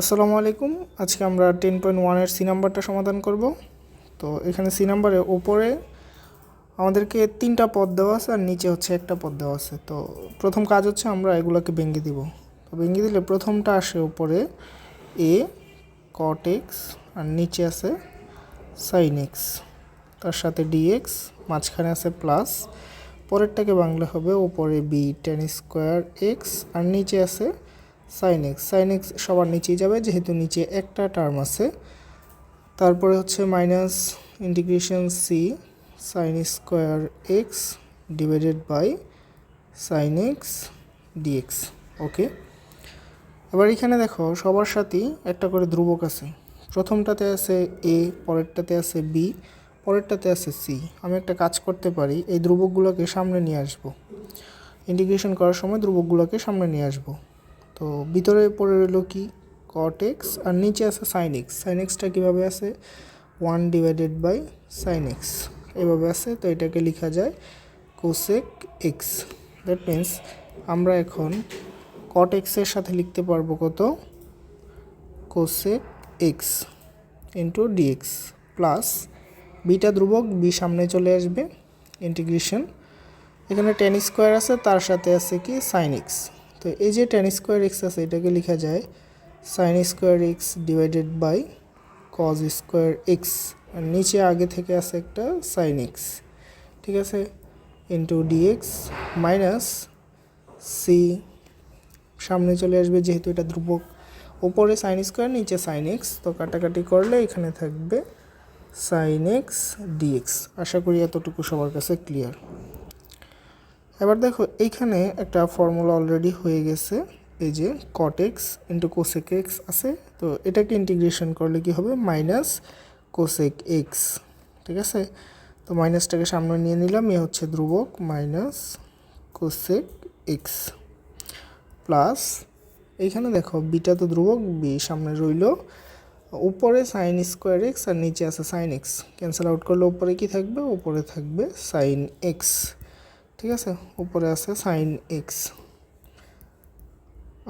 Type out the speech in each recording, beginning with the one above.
আসসালামু আলাইকুম। আজকে আমরা টেন পয়েন্ট ওয়ানের সি নাম্বারটা সমাধান করব। তো এখানে সি নাম্বারে ওপরে আমাদেরকে তিনটা পদ দেওয়া আছে আর নিচে হচ্ছে একটা পদ দেওয়া আছে। তো প্রথম কাজ হচ্ছে আমরা এগুলোকে ভেঙে দিব। তো ভেঙে দিলে প্রথমটা আসে ওপরে এ কটেক্স আর নিচে আছে সাইনেক্স তার সাথে ডিএক্স মাঝখানে আছে প্লাস পরেরটাকে বাংলা হবে ওপরে বি টেন স্কোয়ার এক্স আর নিচে আছে সাইন এক্স সাইন এক্স সবার নিচেই যাবে, যেহেতু নিচে একটা টার্ম আছে। তারপরে হচ্ছে minus integration C sine square x divided by sine x dx okay এবার এখানে দেখো, সবার সাথেই একটা করে ধ্রুবক আছে। প্রথমটাতে আছে এ পরেরটাতে আছে বি পরেরটাতে আছে সি আমি একটা কাজ করতে পারি, এই ধ্রুবকগুলোকে সামনে নিয়ে আসব। ইন্টিগ্রেশন করার সময় ধ্রুবকগুলোকে সামনে নিয়ে আসব। তো ভিতরে পড়ে রইল কি? কট এক্স আর নিচে আছে সাইন এক্স সাইন এক্সটা কীভাবে আছে one divided by sine x এভাবে আছে তো এটাকে লেখা যায় কোসেক এক্স দ্যাট মিন্স আমরা এখন কট এক্সের সাথে লিখতে পারব কত? Cosec x into dx plus beta ধ্রুবক বি সামনে চলে আসবে ইন্টিগ্রেশন এখানে টেন স্কোয়ার আছে, তার সাথে আছে কি? সাইন এক্স তো এই যে টেন স্কোয়ার এক্স আছে, এটাকে লেখা যায় sine square x divided by cos square x আর নিচে আগে থেকে আছে একটা সাইন এক্স ঠিক আছে? ইন্টু ডিএক্স মাইনাস সি সামনে চলে আসবে যেহেতু এটা ধ্রুবক। ওপরে সাইন স্কোয়ার নিচে সাইন এক্স তো কাটাকাটি করলে এখানে থাকবে সাইন এক্স ডিএক্স আশা করি এতটুকু সবার কাছে ক্লিয়ার এবার দেখো, এইখানে একটা ফর্মুলা অলরেডি হয়ে গেছে। এই যে কটেক্স ইন্টু কোসেক এক্স আছে। তো এটাকে ইন্টিগ্রেশন করলে কি হবে? মাইনাস কোসেক এক্স ঠিক আছে? তো মাইনাসটাকে সামনে নিয়ে নিলাম, এ হচ্ছে ধ্রুবক মাইনাস কোসেক এক্স প্লাস এইখানে দেখো বিটা তো ধ্রুবক বি সামনে রইল। উপরে সাইন স্কোয়ার এক্স আর নিচে আছে সাইন এক্স ক্যান্সেল আউট করলে উপরে কি থাকবে? উপরে থাকবে সাইন এক্স ঠিক আছে? উপরে আছে সাইন এক্স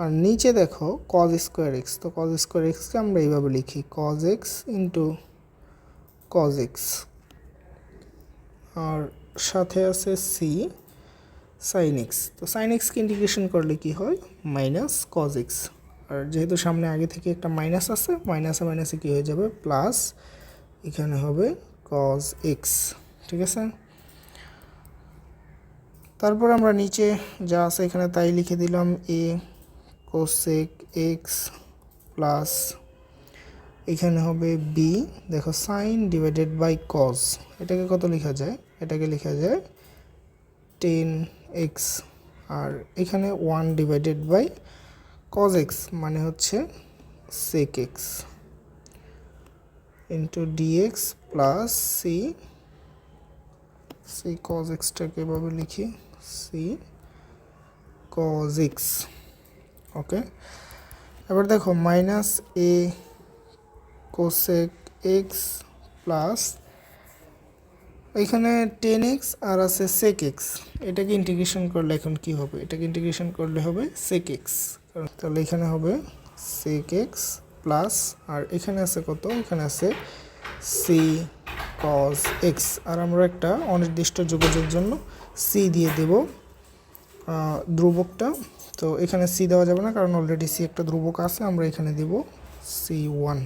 আর নিচে দেখো কজ স্কোয়ার এক্স তো কজ স্কোয়ার এক্সকে আমরা এইভাবে লিখি। Cos x into cos x আর সাথে আছে সি সাইন এক্স তো সাইন এক্সকে ইন্টিগ্রেশন করলে কি হয়? মাইনাস কজ এক্স আর যেহেতু সামনে আগে থেকে একটা মাইনাস আছে মাইনাসে মাইনাসে কী হয়ে যাবে? প্লাস এখানে হবে কজ এক্স ঠিক আছে? তারপর আমরা নিচে যা আছে এখানে তাই লিখে দিলাম এ কোসেক এক্স প্লাস এখানে হবে বি দেখো সাইন ডিভাইডেড বাই কজ এটাকে কত লেখা যায়? এটাকে লেখা যায় টেন এক্স আর এখানে one divided by cos x মানে হচ্ছে sec x into dx plus C C cos এক্সটাকে এভাবে লিখি। সি কজ এক্স ওকে এবার দেখো minus A cosec x plus এখানে টেন এক্স আর আছে সেক এক্স এটাকে ইন্টিগ্রেশন করলে এখন কি হবে? এটাকে ইন্টিগ্রেশন করলে হবে সেক এক্স তাহলে এখানে হবে সেক এক্স প্লাস আর এখানে আছে কত? এখানে আছে সি কজ এক্স আর আমরা একটা অনির্দিষ্ট যোগাযোগের জন্য সি দিয়ে দেব। ধ্রুবকটা। তো এখানে সি দেওয়া যাবে না, কারণ অলরেডি সি একটা ধ্রুবক আছে, আমরা এখানে দেব সি ওয়ান